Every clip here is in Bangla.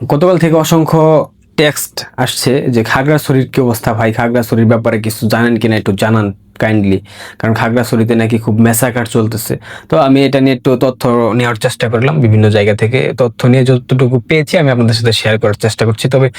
গতকাল থেকে অসংখ্য টেক্সট আসছে যে খাগড়াছড়ির কি অবস্থা? ভাই, খাগড়াছড়ির ব্যাপারে কিছু জানেন কিনা একটু জানান কাইন্ডলি কারণ খাগড়াছড়িতে নাকি খুব মেসাকার চলতেছে। তো আমি এটা নিয়ে একটু তথ্য নেওয়ার চেষ্টা করলাম বিভিন্ন জায়গা থেকে। তথ্য নিয়ে যতটুকু পেয়েছি আমি আপনাদের সাথে শেয়ার করার চেষ্টা করছি। তবে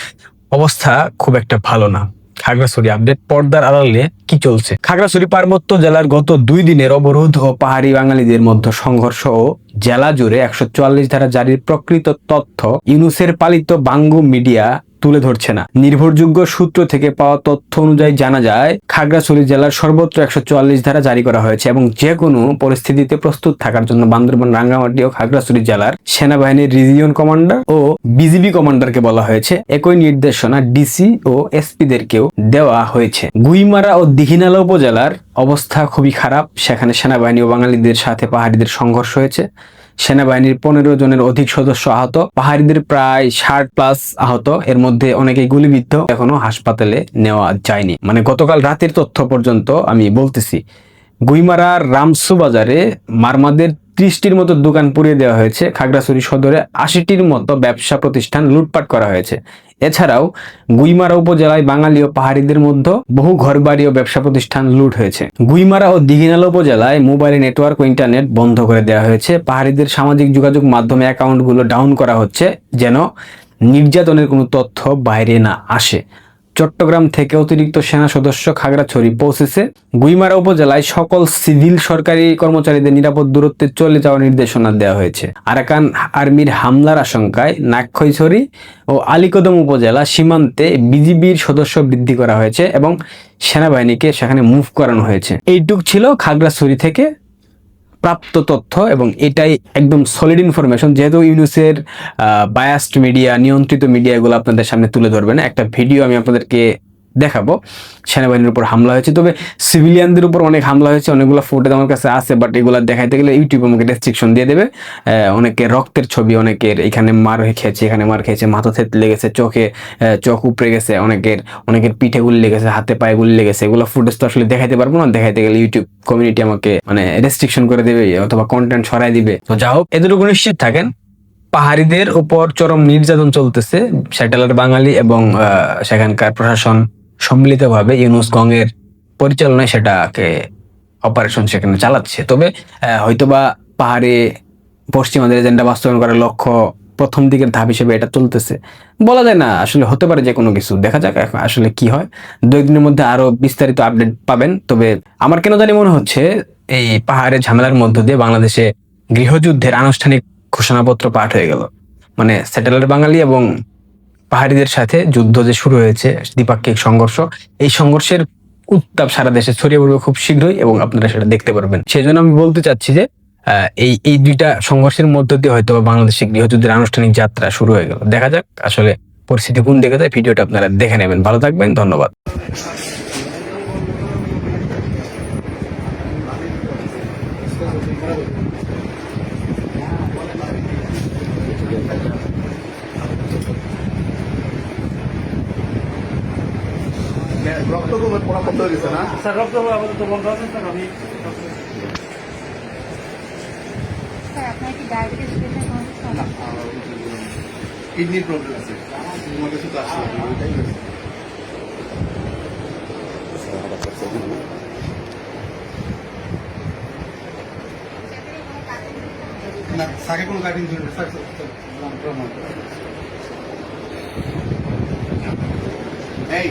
অবস্থা খুব একটা ভালো না। খাগড়াছড়ি আপডেট, পর্দার আড়ালে কি চলছে? খাগড়াছড়ি পার্বত্য জেলার গত দুই দিনের অবরোধ ও পাহাড়ি বাঙালিদের মধ্যে সংঘর্ষ ও জেলা জুড়ে একশো চুয়াল্লিশ ধারা জারির প্রকৃত তথ্য ইউনুসের পালিত বাঙ্গু মিডিয়া তুলে ধরছে না। নির্ভরযোগ্য সূত্র থেকে পাওয়া তথ্য অনুযায়ী জানা যায়, খাগড়াছড়ি জেলার সর্বত্র একশো চুয়াল্লিশ ধারা জারি করা হয়েছে এবং যে কোনো পরিস্থিতিতে প্রস্তুত থাকার জন্য বান্দরবান, রাঙ্গামাটি ও খাগড়াছড়ি জেলার সেনাবাহিনীর রিজিয়ন কমান্ডার ও বিজিবি কমান্ডারকে বলা হয়েছে। একই নির্দেশনা ডিসি ও এসপিদেরকেও দেওয়া হয়েছে। গুইমারা ও দিঘিনালা উপজেলার অবস্থা খুবই খারাপ। সেখানে সেনাবাহিনী ও বাঙালিদের সাথে পাহাড়িদের সংঘর্ষ হয়েছে। সেনাবাহিনীর পনেরো জনের অধিক সদস্য আহত। পাহাড়িদের প্রায় ষাট প্লাস আহত। এর মধ্যে অনেকেই গুলিবিদ্ধ। এখনও হাসপাতালে নেওয়া যায়নি। মানে গতকাল রাতের তথ্য পর্যন্ত আমি বলতেছি গুইমারার রামসু বাজারে মারমাদের ত্রিশটির মতো দোকান পুড়িয়ে দেওয়া হয়েছে। খাগড়াছড়ি সদরে আশিটির মতো ব্যবসা প্রতিষ্ঠান লুটপাট করা হয়েছে। এছাড়াও গুইমারা উপজেলায় বাঙালি ও পাহাড়িদের মধ্যে বহু ঘরবাড়ি ও ব্যবসা প্রতিষ্ঠান লুট হয়েছে। গুইমারা ও দিঘিনালা উপজেলায় মোবাইল নেটওয়ার্ক ও ইন্টারনেট বন্ধ করে দেওয়া হয়েছে। পাহাড়িদের সামাজিক যোগাযোগ মাধ্যমে অ্যাকাউন্টগুলো ডাউন করা হচ্ছে যেন নির্যাতনের কোনো তথ্য বাইরে না আসে। চট্টগ্রাম থেকে অতিরিক্ত সেনা সদস্য খাগড়াছড়ি পৌঁছেছে। গুইমারা উপজেলায় সকল সিভিল সরকারি কর্মচারীদের নিরাপদ দূরত্বে চলে যাওয়ার নির্দেশনা দেওয়া হয়েছে। আরাকান আর্মির হামলার আশঙ্কায় নাক্ষয়ছড়ি ও আলীকদম উপজেলা সীমান্তে বিজিবির সদস্য বৃদ্ধি করা হয়েছে এবং সেনাবাহিনীকে সেখানে মুভ করানো হয়েছে। এইটুক ছিল খাগড়াছড়ি থেকে। প্রাপ্ত তথ্য এবং এটাই একদম সলিড ইনফরমেশন যেহেতু ইউনুসের বায়াস্ট মিডিয়া নিয়ন্ত্রিত মিডিয়াগুলো আপনাদের সামনে তুলে ধরবে না, একটা ভিডিও আমি আপনাদেরকে দেখাবো। সেনাবাহিনীর উপর হামলা হয়েছে। তবে সিভিলিয়ানদের উপর অনেক হামলা হয়েছে। অনেকগুলো ফুটেজ আমার কাছে আছে বাট এগুলো দেখাইতে গেলে ইউটিউব আমাকে রেস্ট্রিকশন দিয়ে দেবে। আহ, অনেকের রক্তের ছবি অনেকের এখানে মার খেয়েছে এখানে মার খেয়েছে মাথা থেত লেগেছে চোখে চোখ উপড়ে গেছে অনেকের অনেকের পিঠে গুলি লেগেছে হাতে পায়ে গুলি লেগেছে এগুলো ফুটেজ তো আসলে দেখাইতে পারব না। দেখাইতে গেলে ইউটিউব কমিউনিটি আমাকে মানে রেস্ট্রিকশন করে দেবে অথবা কন্টেন্ট সরাই দিবে। তো যা হোক এতটুকু নিশ্চিত থাকেন। পাহাড়িদের উপর চরম নির্যাতন চলতেছে। স্যাটেলার বাঙালি এবং সেখানকার প্রশাসন সম্মিলিতভাবে ইউনুস গঙ্গের পরিচালনায় সেটাকে অপারেশন সেখানে চালাচ্ছে। তবে হয়তোবা পাহাড়ে পশ্চিমাদের এজেন্ডা বাস্তবায়ন করার লক্ষ্য প্রথম দিকের ধাপ হিসেবে এটা চলতেছে বলা যায় না, আসলে হতে পারে যে কোনো কিছু। দেখা যাক আসলে কি হয়। দু একদিনের মধ্যে আরও বিস্তারিত আপডেট পাবেন। তবে আমার কেন জানি মনে হচ্ছে, এই পাহাড়ের ঝামেলার মধ্য দিয়ে বাংলাদেশে গৃহযুদ্ধের আনুষ্ঠানিক ঘোষণাপত্র পাঠ হয়ে গেল। মানে স্যাটেলাইট বাঙালি এবং পাহাড়িদের সাথে যুদ্ধ যে শুরু হয়েছে, দ্বিপাক্ষিক সংঘর্ষ, এই সংঘর্ষের উত্তাপ সারা দেশে ছড়িয়ে পড়বে খুব শীঘ্রই এবং আপনারা সেটা দেখতে পারবেন। সেই জন্য আমি বলতে চাচ্ছি যে এই এই দুইটা সংঘর্ষের মধ্য দিয়ে হয়তো বাংলাদেশে গৃহযুদ্ধের আনুষ্ঠানিক যাত্রা শুরু হয়ে গেল। দেখা যাক আসলে পরিস্থিতি কোন দিকে যায়, ভিডিওটা আপনারা দেখে নেবেন। ভালো থাকবেন, ধন্যবাদ। রক্ত কমে পড়া বন্ধ হয়ে গেছে না? স্যার রক্ত আপাতত বন্ধ আছে স্যার আমি কিডনির প্রবলেম আছে। তোমার কাছে তো আসছে ওইটাই না সাকে কোনো গার্ডিং ধরে না। এই